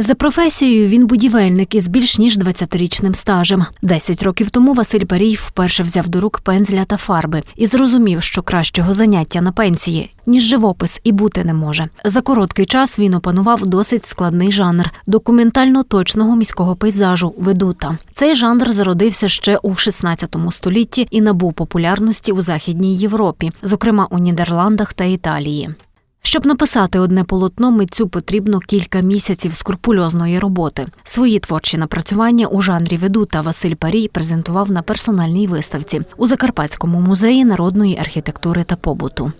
За професією він будівельник із більш ніж 20-річним стажем. Десять років тому Василь Парій вперше взяв до рук пензля та фарби і зрозумів, що кращого заняття на пенсії ніж живопис і бути не може. За короткий час він опанував досить складний жанр документально точного міського пейзажу ведута. Цей жанр зародився ще у 16 столітті і набув популярності у Західній Європі, зокрема у Нідерландах та Італії. Щоб написати одне полотно, митцю потрібно кілька місяців скрупульозної роботи. Свої творчі напрацювання у жанрі ведута Василь Парій презентував на персональній виставці у Закарпатському музеї народної архітектури та побуту.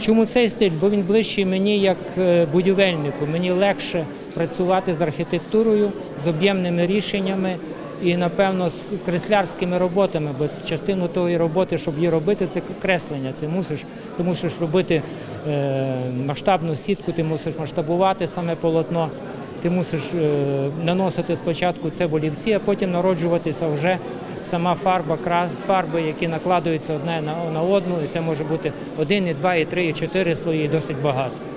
Чому цей стиль? Бо він ближчий мені як е, будівельнику. Мені легше працювати з архітектурою, з об'ємними рішеннями і, напевно, з креслярськими роботами. Бо частину тої роботи, щоб її робити, це креслення. Це мусиш, ти мусиш робити е, масштабну сітку, ти мусиш масштабувати саме полотно. Ти мусиш е, наносити спочатку це олівці, а потім народжуватися вже сама фарба, крас, фарби, які накладуються одне на, на одну, і це може бути один, і два, і три, і чотири слої, і досить багато.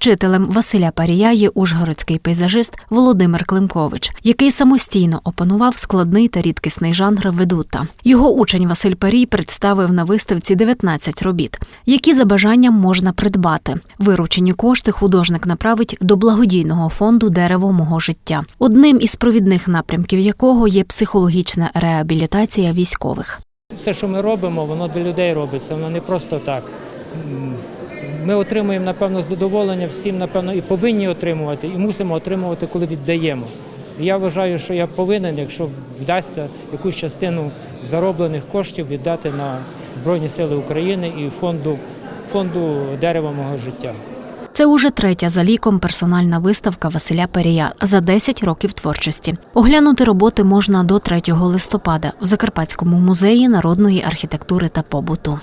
Вчителем Василя Парія є ужгородський пейзажист Володимир Климкович, який самостійно опанував складний та рідкісний жанр ведута. Його учень Василь Парій представив на виставці 19 робіт, які за бажанням можна придбати. Виручені кошти художник направить до благодійного фонду Дерево мого життя, одним із провідних напрямків якого є психологічна реабілітація військових. Все, що ми робимо, воно для людей робиться, воно не просто так. Ми отримуємо, напевно, задоволення всім, напевно, і повинні отримувати, і мусимо отримувати, коли віддаємо. І я вважаю, що я повинен, якщо вдасться якусь частину зароблених коштів віддати на Збройні Сили України і фонду, фонду дерева мого життя. Це уже третя за ліком персональна виставка Василя Перія за 10 років творчості. Оглянути роботи можна до 3 листопада в Закарпатському музеї народної архітектури та побуту.